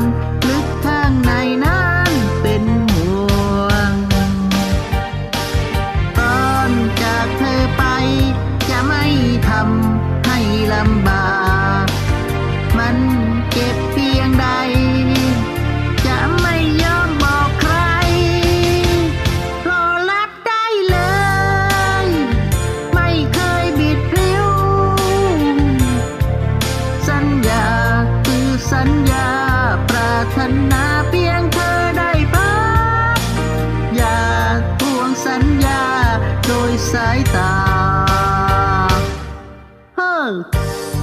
ค เ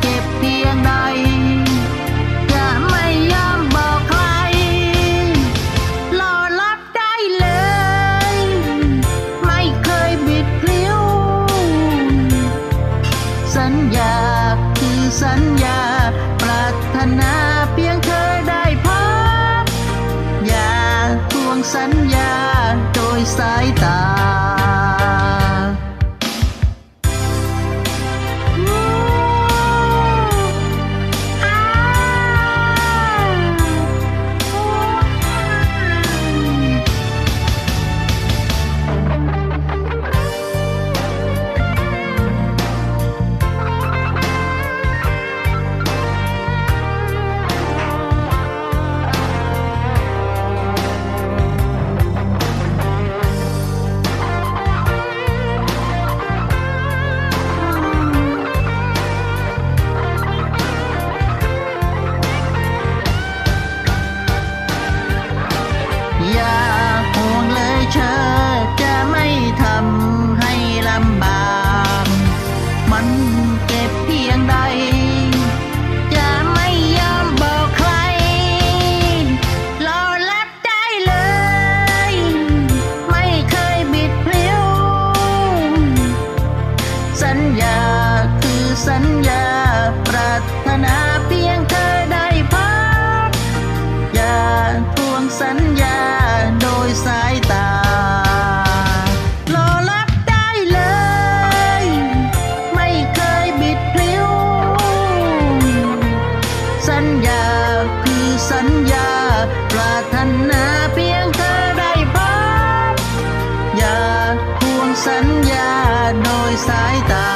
เจ็บเพียง นาเพียงเธอได้พัอย่าทวงสัญญาโดยสายตา รอรับได้เลย ไม่เคยบิดพลิ้ว สัญญาคือสัญญาปรารถนาเพียงเธอได้พัอย่าทวงสัญญาโดยสายตา